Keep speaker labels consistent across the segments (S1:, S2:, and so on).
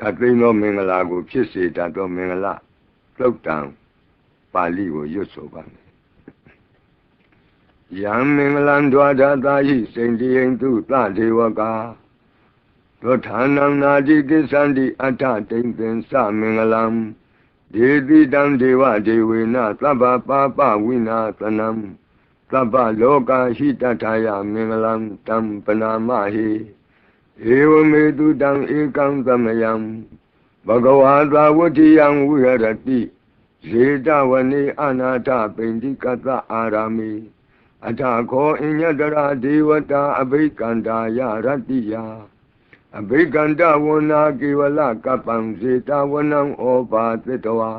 S1: ခတ်သိမ်းသောမင်္ဂလာကို ဖြစ်စေတတ်သောမင်္ဂလာသုတ်တံပါဠိကိုရွတ်ဆိုပါမယ်ယံမင်္ဂလံဒွါဒတာဟိစိန်တိယံသူသဒေဝကာသောဌာနံနာတိကိသန္တိအထတိန်သင်္စမင်္ဂလံဒေတိတံဒေဝဒေဝေနသဗ္ဗပါပဝိနာသနံသဗ္ဗလောကဟိတထာယမင်္ဂလံတံပနာမဟိ ဧဝမေတုတံဧကံသမယံဘဂဝါသာဝတ္တိယံဝိဟရတိဇေတဝနေအနာထပိန္တိကတအာရာမိအထာခောအညတရာဒေဝတာအဘိကန္တာယရတ္တိယအဘိကန္တဝနာကေဝလကပ္ပံဇေတဝနံဩပါသတ္တဝါ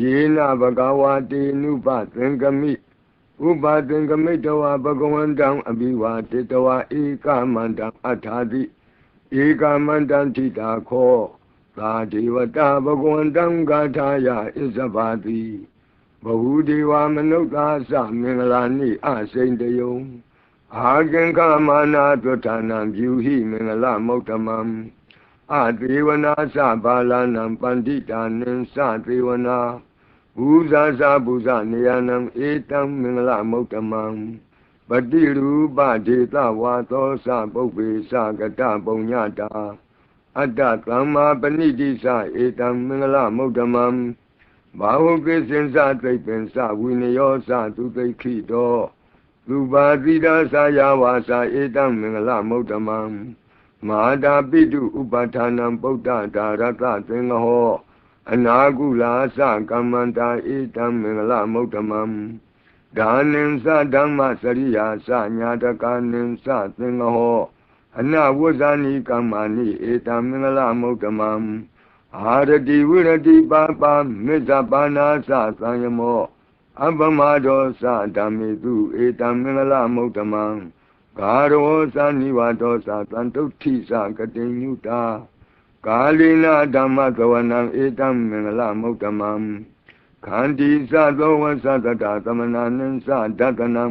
S1: ယေနဘဂဝါတေနုပသင်္ကမိ ဥပါသင်္ကမိတဝါဘဂဝန္တံအဘိဝါတေတဝါဧကမန္တံအထာတိဧကမန္တံထိတာခောသာဒေဝတာဘဂဝန္တံဂါထာယဣဇဘာတိဘဟုဒေဝမနုဿာသမင်္ဂလာနိအစိန်တယုံအာကင်္ခမာနာသွဋ္ဌာနံပြုဟိမင်္ဂလမௌတမံအသေဝနာသဘာလနံပန္တိတာနင်္စသေဝနာ ဘူဇာဇာဘူဇနေယနံဧတံမင်္ဂလမௌတမံပတိရူပဒေသဝါသောသပုပ္ပေသကတပုံညတာအတ္တသမ္မာပဏိတိသဧတံမင်္ဂလမௌတမံဘာဟုကိစင်္စသိပ္ပင်္စဝိနယောသသူသိခိတောလူပါတိတာသာယဝါစာဧတံမင်္ဂလမௌတမံမဟာတာပိတုဥပဌာနံပုဒ္ဒဒါရတသင်္ဃဟော အနာကုလာသကမ္မန္တာဧတံမင်္ဂလမௌတမံဒါနင်္စဓမ္မစရိယာသညာတကနင်္စသင်္ဃဟောအနဝဇ္ဇာနိကမ္မာနိဧတံမင်္ဂလမௌတမံအာရတိဝိရတိပါပါမေဇပါနာသသံယမောအပမဒောသဓမ္မေတုဧတံမင်္ဂလမௌတမံဂါရောသနိဝါဒောသတန်တုဋ္ဌိသကတိညုတာ ကာလိနာဓမ္မသဝနံဧတံမင်္ဂလမௌတမံခန္တီသသောဝသတတသမနာနံသဒတနံ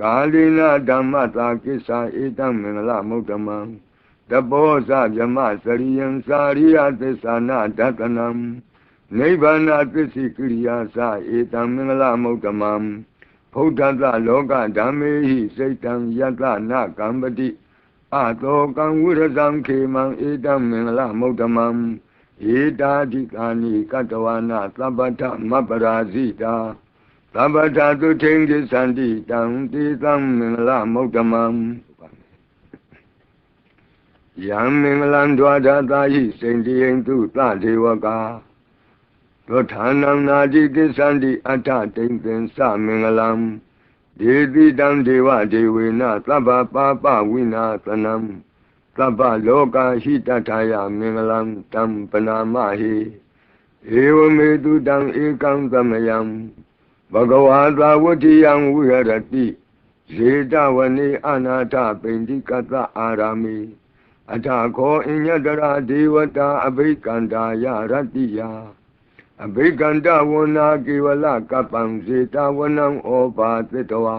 S1: ကာလိနာဓမ္မသာကိစ္ဆာဧတံမင်္ဂလမௌတမံတဘောဇဗြမစရိယံစာရိယသစ္စာနာဒတနံနိဗ္ဗာန်သစ္စိကိရိယာသဧတံမင်္ဂလမௌတမံဘုဒ္ဓသလောကဓမ္မေဟိစိတ်တံယတနာကံပတိ အတောကံဝိရဇံခေမံဧတံမင်္ဂလမௌတမံဧတာဓိကာနိကတဝနာသဗ္ဗတမပရာဇိတာသဗ္ဗတသုထိန်ကိသန္တိတံတိသံမင်္ဂလမௌတမံယံမင်္ဂလံဒွါဒတာဟိစိန်တိယံသူသဒေဝကာသောဌာနံနာတိကိသန္တိအထတိန်သင်္စမင်္ဂလံ ဒေတိတံဒေဝဒေဝေနသဗ္ဗပါပဝိနာသနံသဗ္ဗလောကဟိတထာယမင်္ဂလံတံပနာမဟိဧဝမေတုတံဧကံသမယံဘဂဝါသာဝတ္တိယံဝိဟရတိဇေတဝနေအနာထပိန္တိကတအာရာမိအထာခောအညတရာဒေဝတာအဘိကန္တာယရတ္တိယ အဘိကန္တဝနာကေဝလကပ္ပံဇေတဝနံဩပါသတ္တဝါ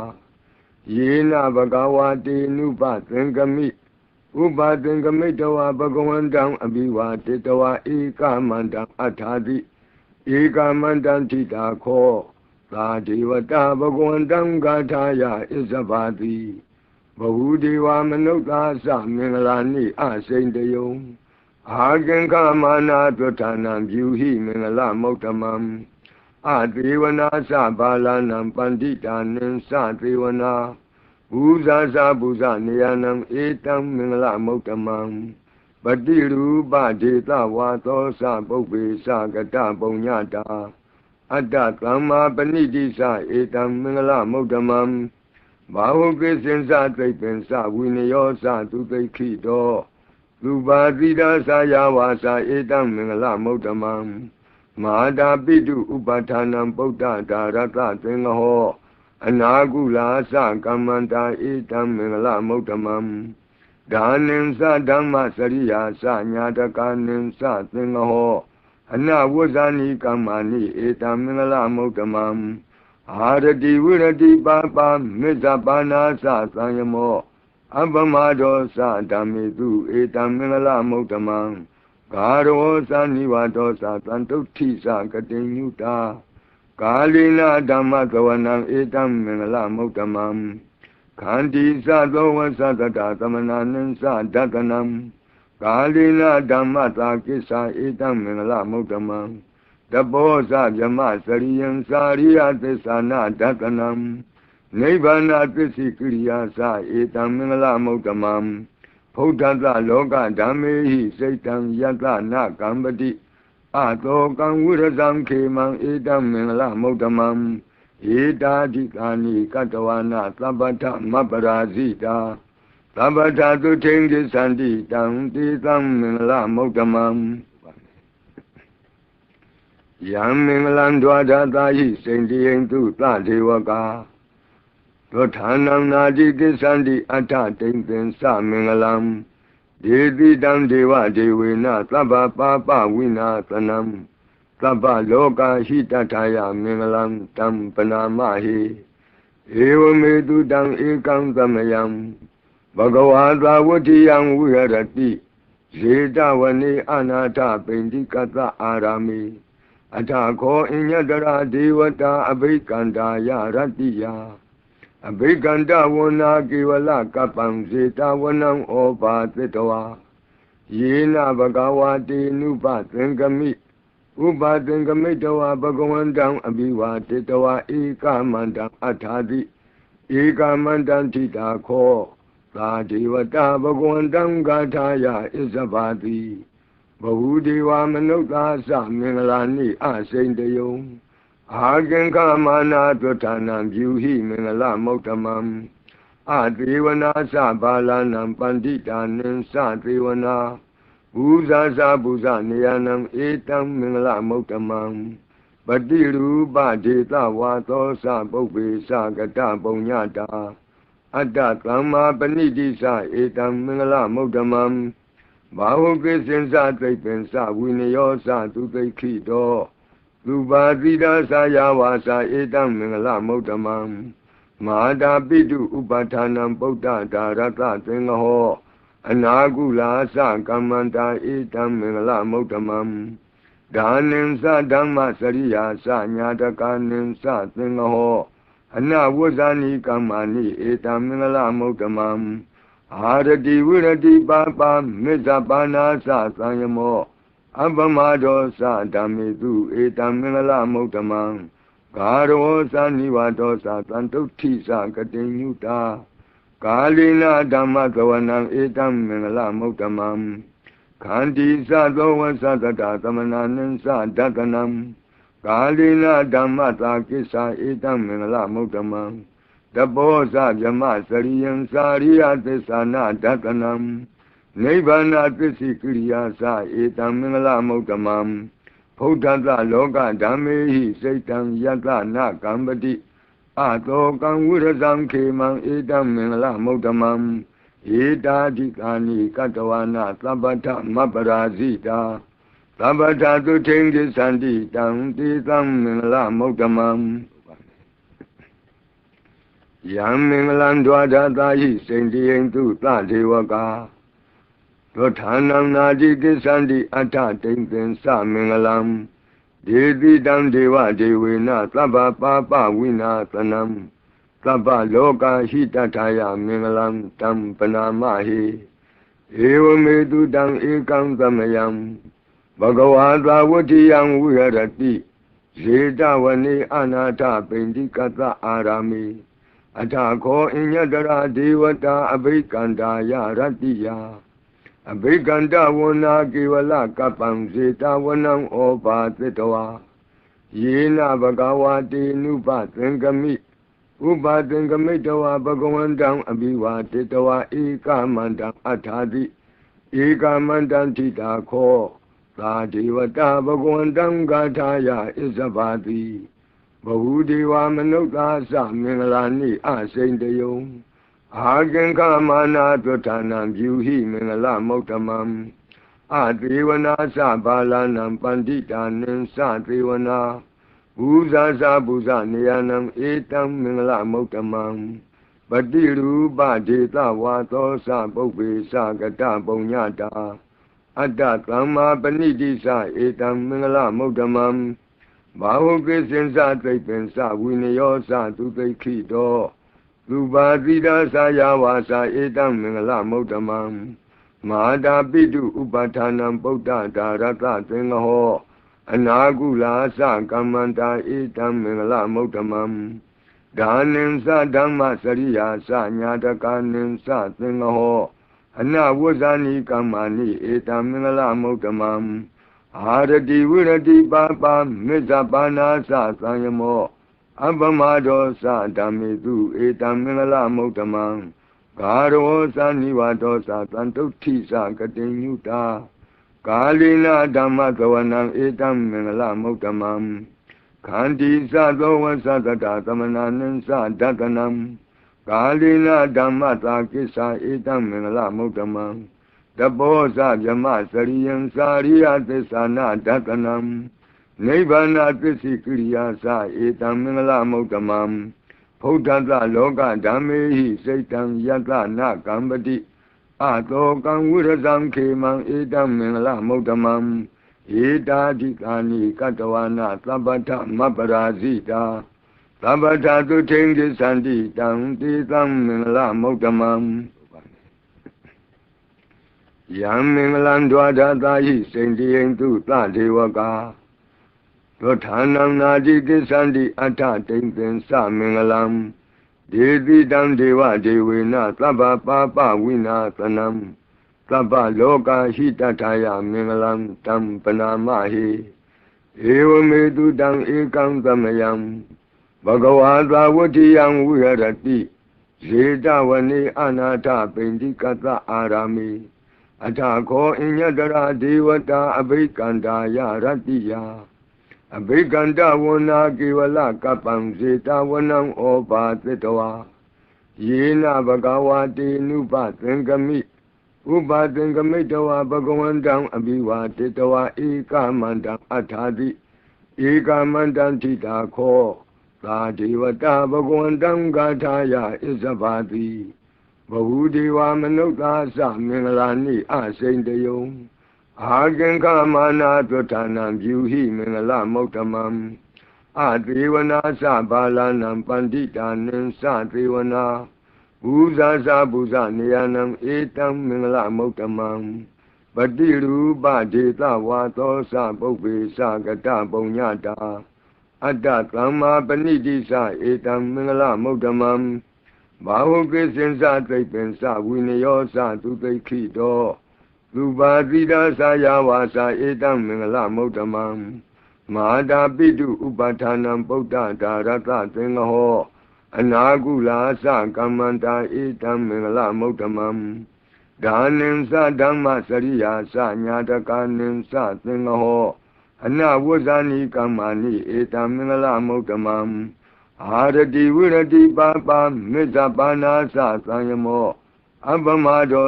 S1: ယေနဘဂဝါတေနုပသင်္ကမိဥပါသင်္ကမိတဝါဘဂဝန္တံအဘိဝါတေတဝါဧကမန္တံအထာတိဧကမန္တံထိတာခောသာဒေဝတာဘဂဝန္တံဂါထာယဣဇဘာတိဘဟုဒေဝမနုဿာသမင်္ဂလာနိအစိန်တယုံ အာကင်္ခမာနာသွဋ္ဌာနံပြုဟိမင်္ဂလမௌတမံအသေဝနာသဘာလနံပန္တိတာနင်္စသေဝနာဘူဇာဇာဘူဇနေယနံဧတံမင်္ဂလမௌတမံပတိရူပဒေသဝါသောသပုပ္ပေသကတပုံညတာအတ္တသမ္မာပဏိတိသဧတံမင်္ဂလမௌတမံဘာဟုကိစင်္စသိပ္ပင်္စဝိနယောသသူသိခိတော လူပါတိတာသာယဝါစာဧတံမင်္ဂလမௌတမံမဟာတာပိတုဥပဌာနံပုဒ္ဒဒါရတသင်္ဃဟောအနာကုလာသကမ္မန္တာဧတံမင်္ဂလမௌတမံဒါနင်္စဓမ္မစရိယာသညာတကနင်္စသင်္ဃဟောအနဝဇ္ဇာနိကမ္မာနိဧတံမင်္ဂလမௌတမံအာရတိဝိရတိပါပါမေဇပါနာသသံယမော အပမဒောသဓမ္မေတုဧတံမင်္ဂလမௌတမံဂကာရောသနိဝတောသသံတုဋ္ဌိသကတိညုတာကာလိနာဓမ္မသဝနံဧတံမင်္ဂလမုဒ္ဓမံခန္တီသသောဝသတတသမနာနံသဒတနံကာလိနာဓမ္မသာကိစ္ဆာဧတံမင်္ဂလမုဒ္ဓမံတဘောဇဗြမစရိယံစာရိယသစ္စာနာဒတနံ နိဗ္ဗာန်သစ္စိကိရိယာသဧတံမင်္ဂလမုဒ္ဓမံဖုဒ္ဓတလောကဓမ္မေဟိစိတ်တံယတနာကံပတိအတောကံဝိရဇံခေမံဧတံမင်္ဂလမုဒ္ဓမံဧတာဓိကာနိကတဝနာသဗ္ဗထမပရာဇိတာသဗ္ဗထသုထိန်ကိသန္တိတံတိသံမင်္ဂလမုဒ္ဓမံယံမင်္ဂလံဒွါဒတာဟိစိန်တိယံတုသဒေဝကာ သောဌာနံနာတိကိသန္တိအထတိန်သင်္သမင်္ဂလံဒေတိတံဒေဝဒေဝေနသဗ္ဗပါပဝိနာသနံသဗ္ဗလောကဟိတထာယမင်္ဂလံတံပနာမဟိဧဝမေတုတံဧကံသမယံဘဂဝါသာဝတိယံဝိရတိဇေတဝနေအနာထပိန္တိကတအာရာမိအထာခောအညတရာဒေဝတာအဘိကန္တာယရတ္တိယ အဘိကန္တဝနာကေဝလကပံဇေတဝနံဩဘာသတဝါယေနဘဂဝါတေနုပသင်္ကမိဥပါသင်္ကမိတဝါဘဂဝန္တံအဘိဝါတေတဝါဧကမန္တံအထာတိဧကမန္တံထိတာခောသာဒေဝတာဘဂဝန္တံဂါထာယဣဇဘာတိဘဝဒေဝမနုဿာသမင်္ဂလာနိအစိန်တယုံ အာကင်္ခမာနာတွဋ္ဌာနံပြုဟိမင်္ဂလမௌတမံအသေဝနာသဘာလနံပန္တိတာနံသသေဝနာဘူဇာဇာဘူဇနေယနံဧတံမင်္ဂလမௌတမံပတိရူပဒေတဝါသောသပုပ္ပေသကတပုံညတာအတ္တသမ္မာပဏိတိသဧတံမင်္ဂလမௌတမံဘာဟုကိစင်္စသိပ္ပင်္စဝိနယောသသူသိခိတော သူပါတိတာသာယဝါစာဧတံမင်္ဂလမௌတမံမဟာတာပိတုဥပဌာနံပုဒ္ဒဒါရတသင်္ဃဟောအနာကုလာသကမ္မန္တာဧတံမင်္ဂလမௌတမံဒါနင်္စဓမ္မစရိယာသညာတကနင်္စသင်္ဃဟောအနဝဇ္ဇာနိကမ္မာနိဧတံမင်္ဂလမௌတမံအာရတိဝိရတိပါပါမေဇ္ဇပါဏာသသံယမော အပမဒောသဓမ္မေတုဧတံမင်္ဂလမုဒ္ဓမံဂါရောသနိဝတောသသံတုဋ္ဌိသကတိညုတာကာလိနာဓမ္မသဝနံဧတံမင်္ဂလမုဒ္ဓမံခန္တီသသောဝသတတသမနာနံသဒတနံကာလိနာဓမ္မသာကိစ္ဆာဧတံမင်္ဂလမုဒ္ဓမံတဘောဇဗြမစရိယံစာရိယသစ္ဆာနာဒတနံ နိဗ္ဗာန်သစ္စိကိရိယာသဧတံမင်္ဂလမုဒ္ဓမံဖုဒ္ဓတလောကဓမ္မေဟိစိတ်တံယတနာကံပတိအတောကံဝိရဇံခေမံဧတံမင်္ဂလမုဒ္ဓမံဧတာဓိကာနိကတဝနာသဗ္ဗထမပရာဇိတာသဗ္ဗထသုထိန်ကိသန္တိတံတိသံမင်္ဂလမုဒ္ဓမံယံမင်္ဂလံဒွါဒတာဟိစိန်တိယံတုသဒေဝကာ သောဌာနံနာတိကိသန္တိအထတိန်သင်္သမင်္ဂလံဒေတိတံဒေဝဒေဝေနသဗ္ဗပါပဝိနာသနံသဗ္ဗလောကဟိတထာယမင်္ဂလံတံပနာမဟိဧဝမေတုတံဧကံသမယံဘဂဝါသာဝတိယံဝိရတိဇေတဝနေအနာထပိန္တိကတအာရာမိအထာခောအညတရာဒေဝတာအဘိကန္တာယရတ္တိယ အဘိကန္တဝနာကေဝလကပ္ပံဇေတဝနံဩဘာသတဝါယေနဘဂဝါတေနုပသင်္ကမိဥပါသင်္ကမိတဝါဘဂဝန္တံအဘိဝါတေတဝါဧကမန္တံအထာတိဧကမန္တံထိတာခောသာဒေဝတာဘဂဝန္တံဂါထာယဣဇဘာတိဘဝဒေဝမနုဿာသမင်္ဂလာနိအစိန်တယုံ အာကင်္ခမာနာတွဋ္ဌာနံပြုဟိမင်္ဂလမௌတမံအသေဝနာသဘာလနံပန္တိတာနံသသေဝနာဘူဇာဇာဘူဇနေယနံဧတံမင်္ဂလမௌတမံပတိရူပဒေတဝါသောသပုပ္ပေသကတပုံညတာ အတ္တသမ္မာပဏိတိစဧတံမင်္ဂလမုဒ္ဓမံဘာဟုကိစင်္စသိပ္ပင်္စဝိနယောစသူသိခိတော သူပါတိတာသာယဝါစာဧတံမင်္ဂလမုဒ္ဓမံမဟာတာပိတုဥပဌာနံဗုဒ္ဓဒါရတသင်္ဃဟောအနာကုလာသကမ္မန္တာဧတံမင်္ဂလမုဒ္ဓမံဒါနင်္စဓမ္မစရိယာစညာတကနင်္စသင်္ဃဟောအနဝဇ္ဇာနိကမ္မာနိဧတံမင်္ဂလမုဒ္ဓမံအာရတိဝိရတိပါပါမေဇပါနာသသံယမော အပမဒောသဓမ္မေတုဧတံမင်္ဂလမုဒ္ဓမံဂါရောသနိဝါဒောသတန်တုဋ္ဌိသကတိညုတာကာလိနာဓမ္မသဝနံဧတံမင်္ဂလမုဒ္ဓမံခန္တီသသောဝသတတသမနာနံသဒတနံကာလိနာဓမ္မသာကိစ္ဆာဧတံမင်္ဂလမုဒ္ဓမံတဘောဇဗြမစရိယံစာရိယသစ္ဆာနာဒတနံ နိဗ္ဗာနသစ္စိကိရိယာသဧတံမင်္ဂလမုဒ္ဓမံဘုဒ္ဓတလောကဓမ္မေဟိစိတ်တံယတနာကံပတိအတောကံဝိရဇံခေမံဧတံမင်္ဂလမုဒ္ဓမံဧတာဓိကာနိကတဝနာသဗ္ဗတမပရာဇိတာသဗ္ဗတာသုထိန်ကိသန္တိတံတိသံမင်္ဂလမုဒ္ဓမံယံမင်္ဂလံဒွါဒတာဟိစိန္တိယံတုသဒေဝကာ သောဌာနံနာတိကိသန္တိအထတိန်သင်္သမင်္ဂလံဒေတိတံဒေဝဒေဝေနသဗ္ဗပါပဝိနာသနံသဗ္ဗလောကဟိတထာယမင်္ဂလံတံပနာမဟိဧဝမေတုတံဧကံသမယံဘဂဝါသာဝတိယံဝိဟရတိဇေတဝနေအနာထပိန္တိကတအာရာမိအထာခောအညတရာဒေဝတာအဘိကန္တာယရတ္တိယ အဘိကန္တဝနာကေဝလကပံဇေတဝနံဩပါသတ္တဝါယေနဘဂဝါတေနုပသင်္ကမိဥပါသင်္ကမိတဝါဘဂဝန္တံအဘိဝါတေတဝါဧကမန္တံအထာတိဧကမန္တံထိတာခောသာဒေဝတာဘဂဝန္တံဂါထာယဣဇဘာတိဘဝဒေဝမနုဿာသမင်္ဂလာနိအစိန်တယုံ အာကင်္ခမာနာသွဋ္ဌာနံပြုဟိမင်္ဂလမုဒ္ဓမံအသေဝနာသဘာလနံပန္တိတာနံသသေဝနာဘူဇာဇာဘူဇနေယနံဧတံမင်္ဂလမုဒ္ဓမံပတိရူပဒေသဝါသောသပုပ္ပေသကတပုံညတာအတ္တသမ္မာပဏိတိသဧတံမင်္ဂလမုဒ္ဓမံဘာဟုကိစင်္စသိပ္ပင်္စဝိနယောသသူသိခိတော သူပါတိတာသာယဝါစာဧတံမင်္ဂလမုဒ္ဓမံမဟာတာပိတုဥပဌာနံပုဒ္ဒဒါရတသင်္ဃဟောအနာကုလာသကမ္မန္တာဧတံမင်္ဂလမုဒ္ဓမံဒါနင်္စဓမ္မစရိယာသညာတကနင်္စသင်္ဃဟောအနဝဇ္ဇာနိကမ္မာနိဧတံမင်္ဂလမုဒ္ဓမံအာရတိဝိရတိပါပါမေဇပါနာသသံယမော အပမဒော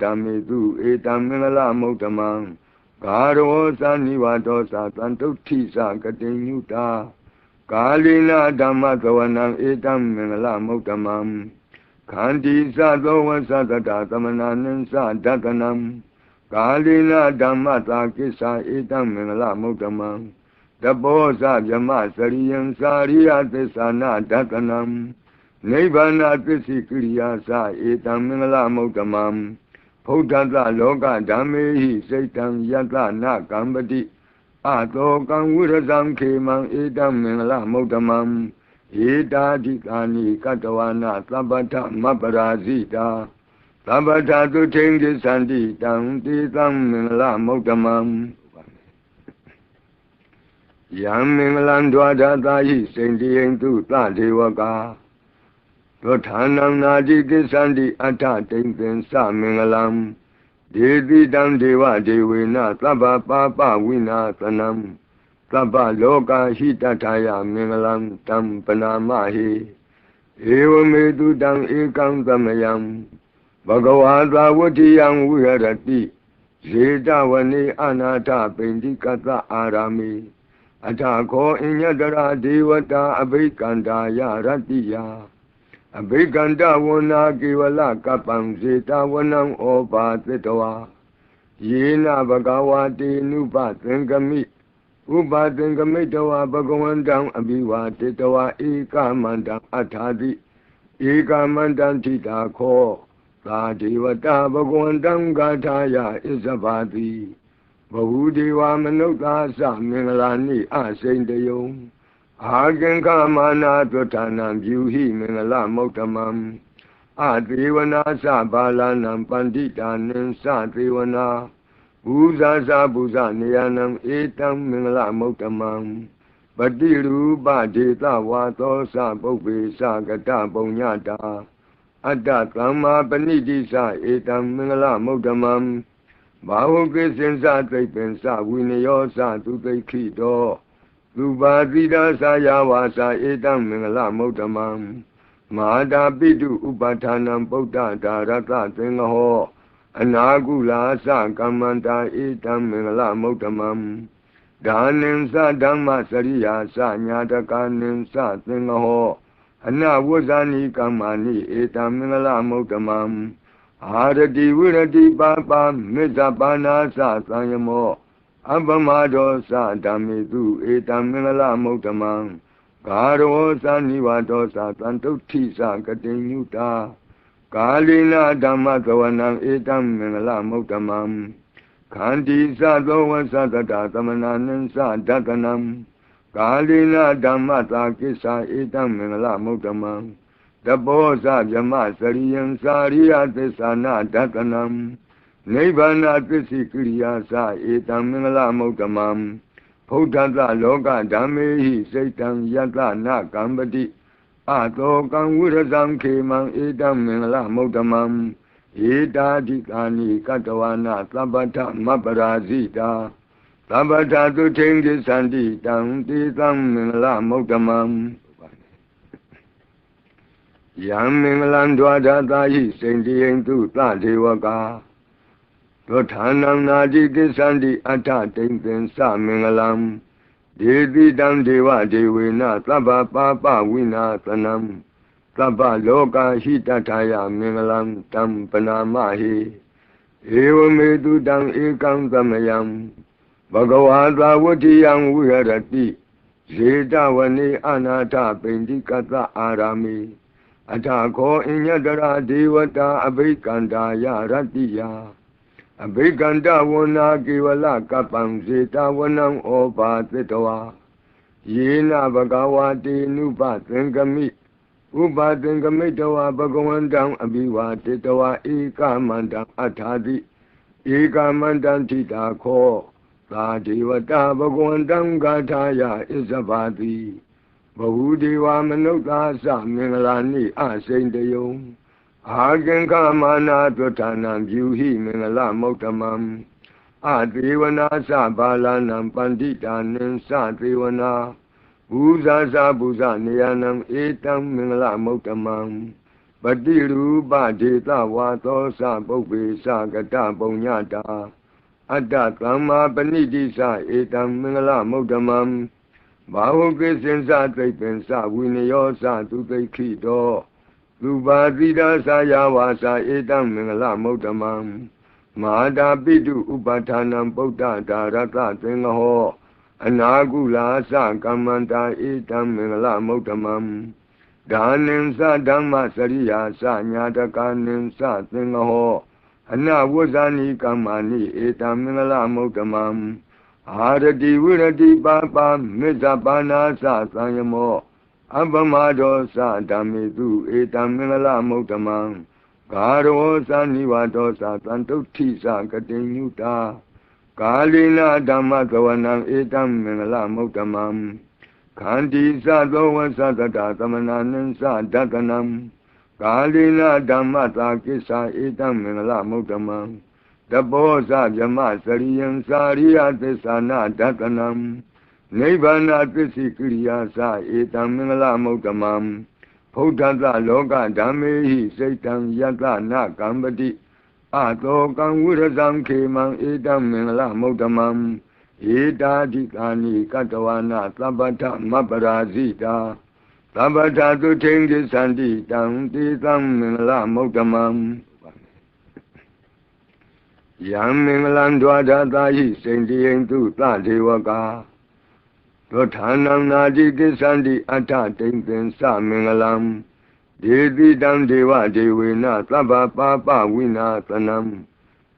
S1: သဓမ္မေတုဧတံမင်္ဂလမုဒ္ဓမံဂါရောသနိဝဒောသတန်တုဋ္ဌိသကတိညုတာကာလိနာဓမ္မသဝနံဧတံမင်္ဂလမုဒ္ဓမံခန္တီသသောဝသတတသမနာနံသဒတနံကာလိနာဓမ္မသာကိစ္ဆာဧတံမင်္ဂလမုဒ္ဓမံတဘောဇဗြမစရိယံစာရိယသစ္ဆာနာဒတနံ နိဗ္ဗာနသစ္စိကိရိယာသဧတံမင်္ဂလမုဒ္ဓမံဘုဒ္ဓတလောကဓမ္မေဟိစိတ်တံယတနာကံပတိအတောကံဝိရဇံခေမံဧတံမင်္ဂလမုဒ္ဓမံဧတာဓိကာနိကတဝနာသဗ္ဗထမပရာဇိတာသဗ္ဗထသုထိန်ကိသန္တိတံတိသံမင်္ဂလမုဒ္ဓမံယံမင်္ဂလံဒွါဒတာဟိစိန္တိယံတုသဒေဝကာ သောဌာနံနာတိကိသန္တိအထတိန်သင်္သမင်္ဂလံဒေတိတံဒေဝဒေဝေနသဗ္ဗပါပဝိနာသနံသဗ္ဗလောကဟိတထာယမင်္ဂလံတံပနာမဟိဧဝမေတုတံဧကံသမယံဘဂဝါသာဝတိယံဝိဟရတိဇေတဝနေအနာထပိန္တိကတအာရာမိအထာခောအညတရာဒေဝတာအဘိကန္တာယရတ္တိယ အဘိကန္တဝနာကေဝလကပံဇေတဝနံဩပါသတ္တဝါယေနဘဂဝါတေနုပသင်္ကမိဥပသင်္ကမိတဝဘဂဝန္တံအဘိဝါတေတဝဧကမန္တံအထာတိဧကမန္တံထိတာခောသာဒေဝတာဘဂဝန္တံဂါထာယဣဇဘာတိဘဝုဒေဝမနုဿာသမင်္ဂလာနိအစိန်တယုံ အာကင်္ခမာနာသွဌာနံပြုဟိမင်္ဂလမௌတမံအသေဝနာသဘာလနံပန္တိတာနံသသေဝနာဘူဇာသာဘူဇနေယနံဧတံမင်္ဂလမௌတမံပတိရူပဒေတဝါသောသပုပ္ပေသကတပုံညတာအတ္တသမ္မာပဏိတိသဧတံမင်္ဂလမௌတမံဘာဝကိစင်္စသိပ္ပင်္စဝိနယောသသူသိခိတော သူပါတိတာသာယဝါစာဧတံမင်္ဂလမௌတမံမဟာတာပိတုဥပါဌာနံဗုဒ္ဓဒါရတသင်္ဃဟောအနာကုလာသကမ္မန္တာဧတံမင်္ဂလမௌတမံဒါနင်္စဓမ္မစရိယာသညာတကာနင်္စသင်္ဃဟောအနဝဇာနိကမ္မာနိဧတံမင်္ဂလမௌတမံအာရတိဝိရတိပါပါမေဇပါနာသသံယမော အပမဒောသဓမ္မေတုဧတံမင်္ဂလမௌတမံဂါရောသနိဝဒောသတန်တုဋ္ဌိသကတိညုတာကာလိနာဓမ္မသဝနံဧတံမင်္ဂလမௌတမံခန္တီသသောဝသတတသမနာနံသဒတနံကာလိနာဓမ္မသာကိစ္ဆာဧတံမင်္ဂလမௌတမံတဘောဇဗြမစရိယံစာရိယသစ္ဆာနာဒတနံ နိဗ္ဗာနသစ္စိကိရိယာသဧတံမင်္ဂလမௌတမံဘုဒ္ဓတလောကဓမ္မေဟိစိတ်တံယတနာကံပတိအတောကံဝိရဇံခေမံဧတံမင်္ဂလမௌတမံဧတာဓိကာနိကတဝနာသဗ္ဗထမပရာဇိတာသဗ္ဗထသုထိန်ကိသန္တိတံတေသံမင်္ဂလမௌတမံယံမင်္ဂလံဒွါဒတာဟိစိန်တိယံသူသဒေဝကာ သောဌာနံနာတိကိသန္တိအထတိန်သင်္သမင်္ဂလံဒေတိတံဒေဝဒေဝေနသဗ္ဗပါပဝိနာသနံသဗ္ဗလောကဟိတထာယမင်္ဂလံတံပနာမဟိဧဝမေတုတံဧကံသမယံဘဂဝါသာဝတိယံဝိဟရတိဇေတဝနေအနာထပိန္တိကတအာရာမိအထာခောအညတရာဒေဝတာအဘိကန္တာယရတ္တိယ အဘိကန္တဝနာကေဝလကပံဇေတဝနံဩဘာသတဝါယေနဘဂဝါတေနုပသင်္ကမိဥပသင်္ကမိတဝါဘဂဝန္တံအဘိဝါတေတဝါဧကမန္တံအထာတိဧကမန္တံထိတာခောသာဒေဝတာဘဂဝန္တံဂါထာယဣဇဘာတိဘဝုဒေဝမနုဿာသမင်္ဂလာနိအစိန်တယုံ အာကင်္ခမာနာသွဌာနံပြုဟိမင်္ဂလမௌတမံအသေဝနာသဘာလနံပန္တိတာနံသသေဝနာဘူဇာသာဘူဇနေယနံဧတံမင်္ဂလမௌတမံပတိရူပဒေတဝါသောသပုပ္ပေသကတပုံညတာအတ္တသမ္မာပဏိတိသဧတံမင်္ဂလမௌတမံဘာဝကိစင်္စသိပ္ပင်္စဝိနယောသသူသိခိတော သူပါတိတာသာယဝါစာဧတံမင်္ဂလမௌတမံမဟာတာပိတုဥပဌာနံပုဒ္ဒဒါရတသင်္ဃဟောအနာကုလာသကမ္မန္တာဧတံမင်္ဂလမௌတမံဒါနင်္စဓမ္မစရိယာသညာတကာနင်္စသင်္ဃဟောအနဝဇာနိကမ္မာနိဧတံမင်္ဂလမௌတမံအာရတိဝိရတိပါပါမေဇပါနာသသံယမော အပမဒောသဓမ္မေတုဧတံမင်္ဂလမௌတမံဂါရောသနိဝဒောသတန်တုဋ္ဌိသကတိညုတာကာလိနာဓမ္မသဝနံဧတံမင်္ဂလမௌတမံခန္တီသသောဝသတတသမနာနံသဒတနံကာလိနာဓမ္မသာကိစ္ဆာဧတံမင်္ဂလမௌတမံတဘောဇဗြမစရိယံစာရိယသစ္ဆာနာဒတနံ နိဗ္ဗာန်သစ္စိကိရိယာသဧတံမင်္ဂလမௌတမံဘုဒ္ဓတလောကဓမ္မေဟိစိတ်တံယတနာကံပတိအတောကံဝိရဇံခေမံဧတံမင်္ဂလမௌတမံဧတာဓိကာနိကတဝနာသဗ္ဗထမပရာဇိတာသဗ္ဗထသုထိန်ကိသန္တိတံတေသံမင်္ဂလမௌတမံယယံမင်္ဂလံဒွါဒသာဟိစိန်တိယံတုသဒေဝကာ သောဌာနံနာတိကိစ္ဆန္တိအဋ္ဌတိံသင်္သမင်္ဂလံဒေတိတံဒေဝဒေဝေနသဗ္ဗပါပဝိနာသနံ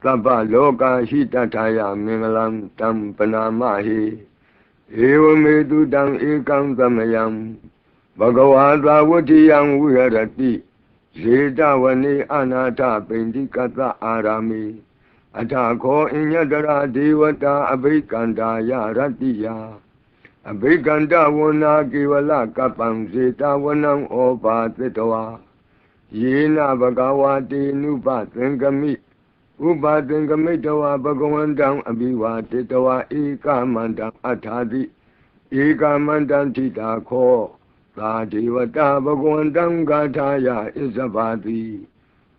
S1: သဗ္ဗလောကဟိတထာယမင်္ဂလံတံပနာမဟိဧဝမေတုတံဧကံသမယံဘဂဝါသာဝတိယံဝိဟရတိဇေတဝနေအနာထပိန္တိကတအာရာမိအထာခောအညတရာဒေဝတာအဘိကန္တာယရတ္တိယ အဘိကန္တဝနာကေဝလကပံဇေတဝနံဩပါသတ္တဝါယေနဘဂဝါတေနုပသင်္ကမိဥပါသင်္ကမိတဝါဘဂဝန္တံအဘိဝါတေတဝါဧကမန္တံအထာတိဧကမန္တံထိတာခောသာဒေဝတာဘဂဝန္တံဂါထာယဣဇဘာတိ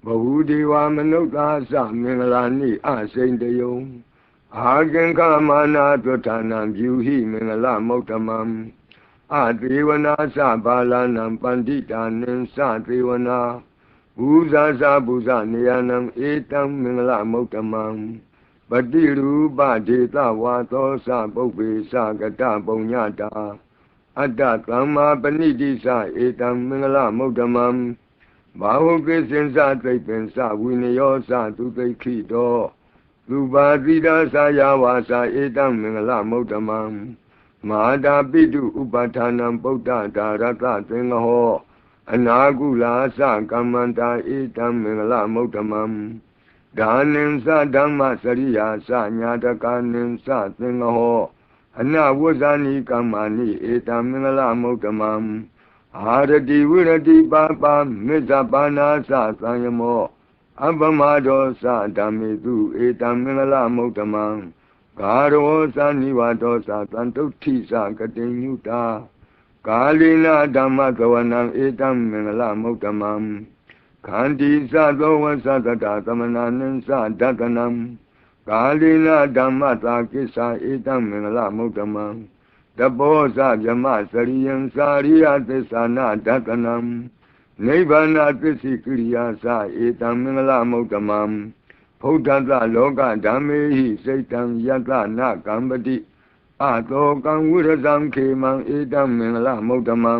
S1: ဘဝဒေဝမနုဿာသမင်္ဂလာနိအစိန်တယုံ အာကင်္ခမာနာတွဋ္ဌာနံပြုဟိမင်္ဂလမௌတမံအသေဝနာသဘာလနံပန္တိတာနိသသေဝနာဘူဇာဇာဘူဇနေယနံဧတံမင်္ဂလမௌတမံပတိရူပဒေသဝါသောသပုပ္ပေသကတပုံညတာအတ္တသမ္မာပဏိတိသဧတံမင်္ဂလမௌတမံဘာဟုကိစင်္စသိပ္ပင်စဝိနယောသသူသိခိတော သူပါတိတာသာယဝါစာဧတံမင်္ဂလမௌတမံမဟာတာပိတုဥပဌာနံပုဒ္ဒဒါရတသင်္ဃဟောအနာကုလာသကမ္မန္တာဧတံမင်္ဂလမௌတမံဒါနင်္စဓမ္မစရိယာသညာတကာနင်္စသင်္ဃဟောအနဝဇ္ဇာနိကမ္မာနိဧတံမင်္ဂလမௌတမံအာရတိဝိရတိပါပါမေဇပါနာသသံယမော အပမဒောသဓမ္မေတုဧတံမင်္ဂလမௌတမံဂါရောသနိဝဒောသသံတုဋ္ဌိသကတိညုတာကာလိနာဓမ္မသဝနံဧတံမင်္ဂလမௌတမံခန္တီသသောဝသတတသမနာနံသဒတနံကာလိနာဓမ္မသာကိစ္ဆာဧတံမင်္ဂလမௌတမံတဘောဇဗြမစရိယံစာရိယသစ္ဆာနာဒတနံ နိဗ္ဗာန်သစ္စိကိရိယာသဧတံမင်္ဂလမௌတမံဘုဒ္ဓတလောကဓမ္မေဟိစိတ်တံယတနာကံပတိအတောကံဝိရဇံခေမံဧတံမင်္ဂလမௌတမံ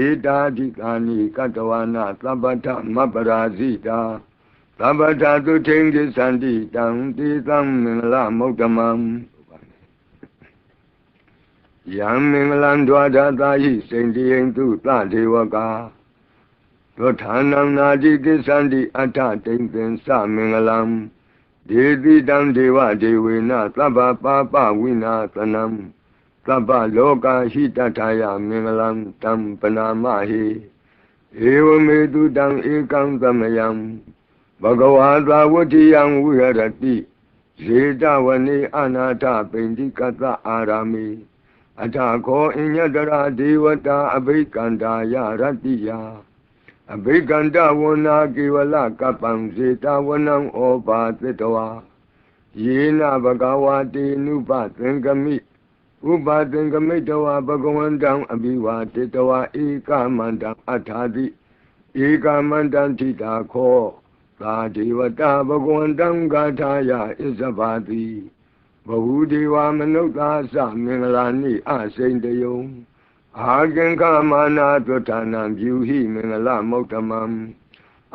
S1: ဧတာဓိကာနိကတဝနာသဗ္ဗတမပရာဇိတာသဗ္ဗတသုထိန်ကိသန္တိတံတိသံမင်္ဂလမௌတမံယံမင်္ဂလံဒွါဒသာဟိစိန်တိယံတုသဒေဝကာ သောဌာနံနာတိကိသန္တိအဋ္ဌတိံသင်္သမင်္ဂလံဒေတိတံဒေဝဒေဝေနသဗ္ဗပါပဝိနာသနံသဗ္ဗလောကဟိတထာယမင်္ဂလံတံပနာမဟိဧဝမေတုတံဧကံသမယံဘဂဝါသာဝတိယံဝိဟရတိဇေတဝနေအနာထပိန္တိကတအာရာမိအထာခောအညတရာဒေဝတာအဘိကန္တာယရတ္တိယ အဘိကန္တဝနာကေဝလကပံဇေတဝနံဩပါသတ္တဝါယေနဘဂဝါတေနုပသင်္ကမိဥပါသင်္ကမိတဝါဘဂဝန္တံအဘိဝါတေတဝါဧကမန္တံအထာတိဧကမန္တံထိတာခောသာဒေဝတာဘဂဝန္တံဂါထာယဣဇဘာတိဘဝဒေဝမနုဿာသမင်္ဂလာနိအစိန်တယုံ အာကင်္ခမာနာတွဋ္ဌာနံပြုဟိမင်္ဂလမௌတမံ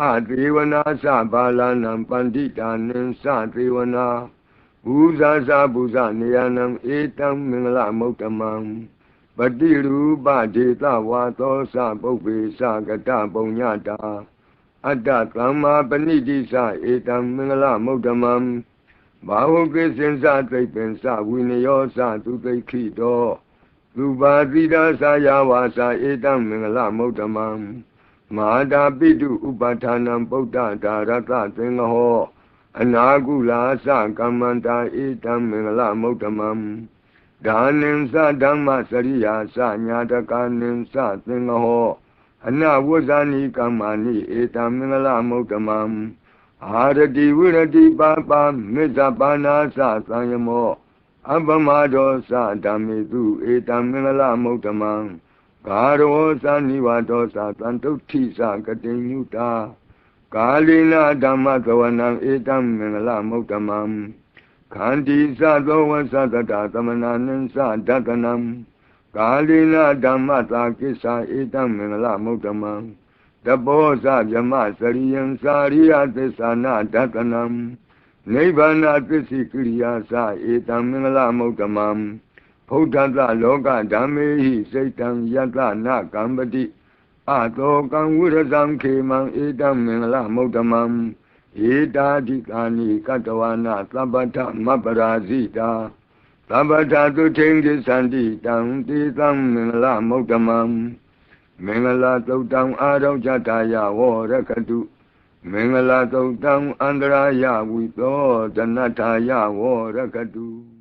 S1: အသေဝနာသဘာလနံပန္တိတာနိသသေဝနာဘူဇာဇာဘူဇနေယနံဧတံမင်္ဂလမௌတမံပတိရူပဒေသဝါသောသပုပ္ပေသကတပုံညတာအတ္တသမ္မာပဏိတိသဧတံမင်္ဂလမௌတမံဘာဟုကိစင်္စသိပ္ပင်္စဝိနယောသသူသိခိတော သူပါတိတာသာယဝါစာဧတံမင်္ဂလမௌတမံမဟာတာပိတုဥပဌာနံပုဒ္ဒဒါရတသင်္ဃဟောအနာကုလာသကမ္မန္တာဧတံမင်္ဂလမௌတမံဒါနင်္စဓမ္မစရိယာသညာတကာနင်္စသင်္ဃဟောအနဝဇ္ဇာနိကမ္မာနိဧတံမင်္ဂလမௌတမံအာရတိဝိရတိပါပါမေဇပါနာသသံယမော အပမဒောသဓမ္မေတုဧတံမင်္ဂလမௌတမံဂါရောသနိဝါဒောသတံတုဋ္ဌိသကတိညုတာ ကာလိနာဓမ္မသဝနံဧတံမင်္ဂလမௌတ္တမံခန္တီသသောဝသတတသမနာနိသဒတနံကာလိနာဓမ္မသာကိစ္ဆာဧတံမင်္ဂလမௌတ္တမံတပောဇဗြမစရိယံစာရိယသစ္ဆာနာဒတနံ နိဗ္ဗာနသစ္စိကိရိယာသဧတံမင်္ဂလမௌတ္တမံဘုဒ္ဓတလောကဓမ္မေဟိစိတ်တံယတနာကံပတိအတောကံဝိရဇံခေမံဧတံမင်္ဂလမௌတ္တမံဧတာဓိကာနိကတဝနာသဗ္ဗထမပ္ပရာဇိတာသဗ္ဗထသုထိန်ကိသန္တိတံတေသံမင်္ဂလမௌတ္တမံမင်္ဂလာသုတ်တံအာရောဇတာယဝရကတု မင်္ဂလာသုတ်တံအန္တရာယဝိသောတနထာယဝရကတု